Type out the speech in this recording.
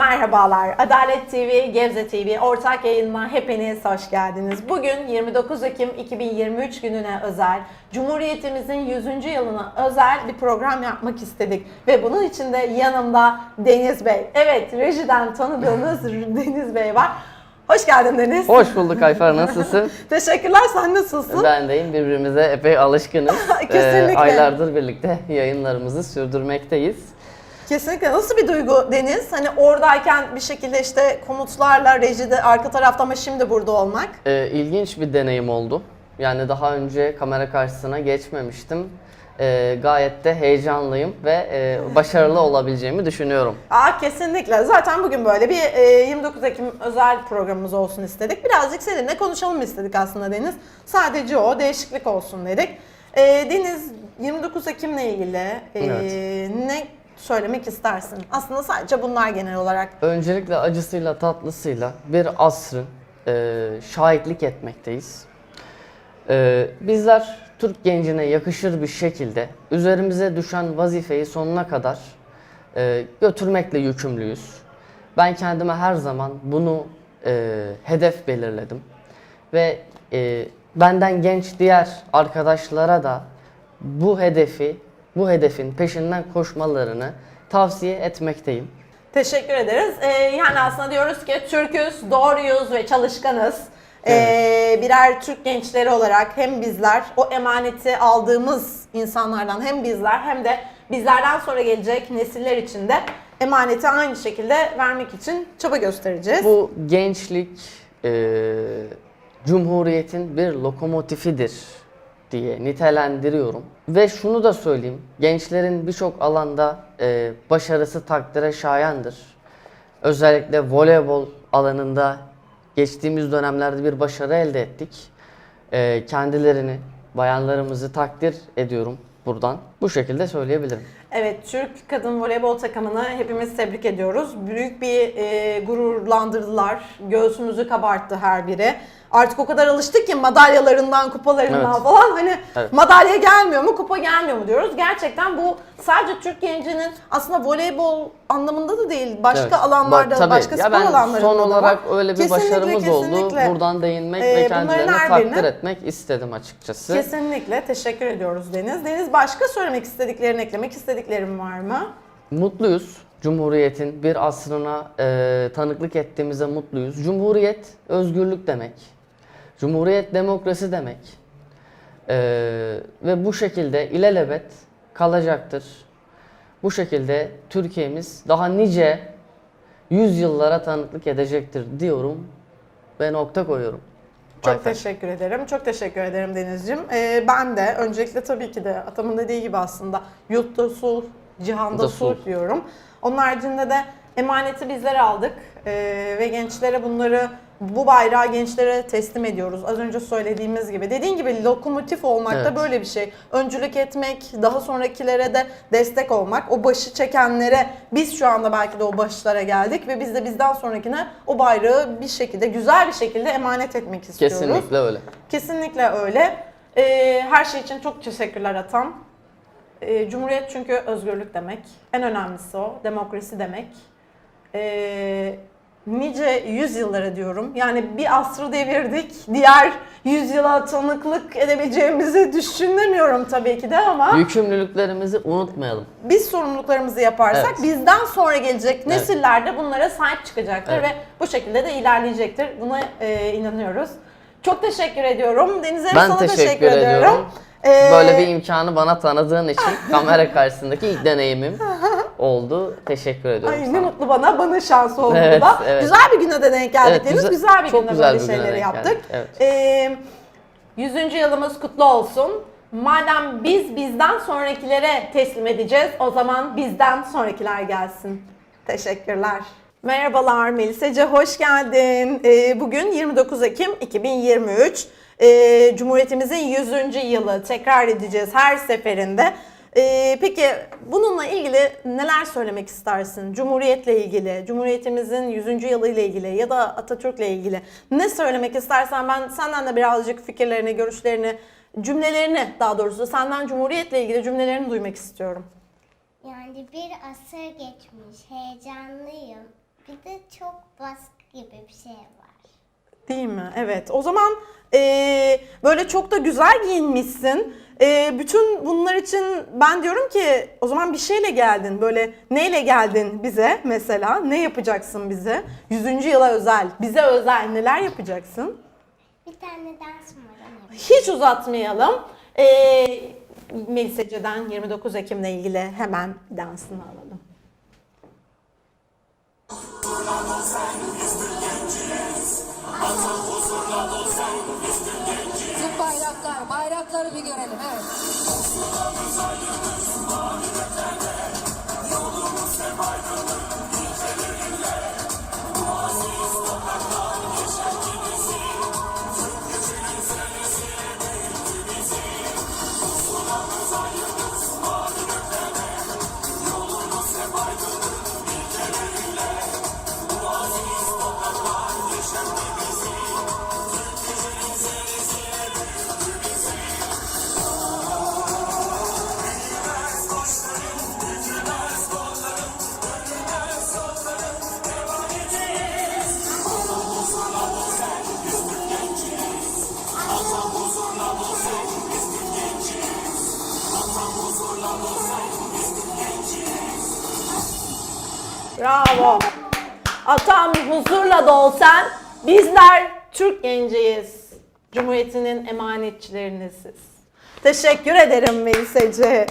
Merhabalar, Adalet TV, Gebze TV ortak yayınına hepiniz hoş geldiniz. Bugün 29 Ekim 2023 gününe özel, Cumhuriyetimizin 100. yılına özel bir program yapmak istedik. Ve bunun için de yanımda Deniz Bey. Evet, rejiden tanıdığınız Deniz Bey var. Hoş geldin Deniz. Hoş bulduk Ayfer nasılsın? Teşekkürler, sen nasılsın? ben deyim birbirimize epey alışkınız. Ee, Kesinlikle. aylardır birlikte yayınlarımızı sürdürmekteyiz. Kesinlikle. Nasıl bir duygu Deniz? Hani oradayken bir şekilde işte komutlarla rejide arka tarafta ama şimdi burada olmak. Ee, ilginç bir deneyim oldu. Yani daha önce kamera karşısına geçmemiştim. Ee, gayet de heyecanlıyım ve e, başarılı olabileceğimi düşünüyorum. Aa kesinlikle. Zaten bugün böyle bir e, 29 Ekim özel programımız olsun istedik. Birazcık seninle konuşalım istedik aslında Deniz. Sadece o değişiklik olsun dedik. E, Deniz 29 Ekim'le ilgili e, Evet. ne söylemek istersin? Aslında sadece bunlar genel olarak. Öncelikle acısıyla tatlısıyla bir asrın e, şahitlik etmekteyiz. E, bizler Türk gencine yakışır bir şekilde üzerimize düşen vazifeyi sonuna kadar e, götürmekle yükümlüyüz. Ben kendime her zaman bunu e, hedef belirledim ve e, benden genç diğer arkadaşlara da bu hedefi, bu hedefin peşinden koşmalarını tavsiye etmekteyim. Teşekkür ederiz. E, yani aslında diyoruz ki Türküz, doğruyuz ve çalışkanız. E, birer Türk gençleri olarak hem bizler o emaneti aldığımız insanlardan hem bizler hem de bizlerden sonra gelecek nesiller için de emaneti aynı şekilde vermek için çaba göstereceğiz. Bu gençlik e, Cumhuriyet'in bir lokomotifidir diye nitelendiriyorum. Ve şunu da söyleyeyim, gençlerin birçok alanda e, başarısı takdire şayandır. Özellikle voleybol alanında geçtiğimiz dönemlerde bir başarı elde ettik. E, kendilerini, bayanlarımızı takdir ediyorum buradan. Bu şekilde söyleyebilirim. Evet, Türk kadın voleybol takımını hepimiz tebrik ediyoruz. Büyük bir e, gururlandırdılar. Göğsümüzü kabarttı her biri. Artık o kadar alıştık ki madalyalarından, kupalarından Evet. falan hani Evet. madalya gelmiyor mu, kupa gelmiyor mu diyoruz. Gerçekten bu sadece Türk gencinin aslında voleybol anlamında da değil, başka Evet. alanlarda, Bak, tabii. başka ya spor ben alanlarında son da olarak var. öyle bir Kesinlikle, başarımız oldu. kesinlikle. Buradan değinmek Ee, ve bunların kendilerini takdir etmek istedim açıkçası. Kesinlikle teşekkür ediyoruz Deniz. Deniz başka söylemek istediklerin, eklemek istediklerin var mı? Mutluyuz. Cumhuriyetin bir asrına e, tanıklık ettiğimize mutluyuz. Cumhuriyet özgürlük demek. Cumhuriyet demokrasi demek. E, ve bu şekilde ilelebet kalacaktır. Bu şekilde Türkiye'miz daha nice yüzyıllara tanıklık edecektir diyorum ve nokta koyuyorum. Çok Ayfer. teşekkür ederim. Çok teşekkür ederim Deniz'ciğim. Ee, ben de öncelikle tabii ki de atamın dediği gibi aslında yurtta sulh, cihanda Da sulh sulh. diyorum. Onun haricinde de emaneti bizler aldık Ee, ve gençlere bunları bu bayrağı gençlere teslim ediyoruz. Az önce söylediğimiz gibi. Dediğin gibi lokomotif olmak da Evet. böyle bir şey. Öncülük etmek, daha sonrakilere de destek olmak. O başı çekenlere biz şu anda belki de o başlara geldik ve biz de bizden sonrakine o bayrağı bir şekilde güzel bir şekilde emanet etmek istiyoruz. Kesinlikle öyle. Kesinlikle öyle. Ee, her şey için çok teşekkürler Atam. Ee, Cumhuriyet çünkü özgürlük demek. En önemlisi o. Demokrasi demek. Ee, nice yüzyıllara diyorum. Yani bir asrı devirdik. Diğer yüzyıla tanıklık edebileceğimizi düşünemiyorum tabii ki de ama Yükümlülüklerimizi unutmayalım. biz sorumluluklarımızı yaparsak Evet. bizden sonra gelecek nesiller de bunlara sahip çıkacaktır Evet. ve bu şekilde de ilerleyecektir. Buna e, inanıyoruz. Çok teşekkür ediyorum. Deniz'e Ben sana teşekkür, teşekkür, ediyorum. ediyorum. Ee, Böyle bir imkanı bana tanıdığın için kamera karşısındaki ilk deneyimim oldu. Teşekkür ediyorum Ay sana. ne mutlu bana, bana şans oldu Evet, da. evet. Güzel bir güne de denk geldik Evet, güzel- Güzel, bir çok günde güzel böyle bir güne şeyleri yaptık. geldik, evet. Ee, 100. yılımız kutlu olsun. Madem biz bizden sonrakilere teslim edeceğiz, o zaman bizden sonrakiler gelsin. Teşekkürler. Merhabalar Melisece, hoş geldin. Ee, bugün 29 Ekim 2023. Ee, Cumhuriyetimizin 100. yılı tekrar edeceğiz her seferinde. Ee, peki bununla ilgili neler söylemek istersin? Cumhuriyetle ilgili, Cumhuriyetimizin 100. yılı ile ilgili ya da Atatürk'le ilgili ne söylemek istersen ben senden de birazcık fikirlerini, görüşlerini, cümlelerini daha doğrusu senden Cumhuriyetle ilgili cümlelerini duymak istiyorum. Yani bir asır geçmiş, heyecanlıyım. Bir de çok baskı gibi bir şey var. Değil mi? Evet. O zaman eee, böyle çok da güzel giyinmişsin. Eee, bütün bunlar için ben diyorum ki o zaman bir şeyle geldin. Böyle neyle geldin bize mesela? Ne yapacaksın bize? 100. yıla özel, bize özel neler yapacaksın? Bir tane dans ama. Hiç uzatmayalım. Eee Melis Ece'den 29 Ekim'le ilgili hemen dansını alalım. Tüm bayraklar, bayrakları bir görelim. Evet. Bravo. Atam huzurla dol sen. Bizler Türk genciyiz. Cumhuriyetinin emanetçileriniziz. Teşekkür ederim Melis Ece.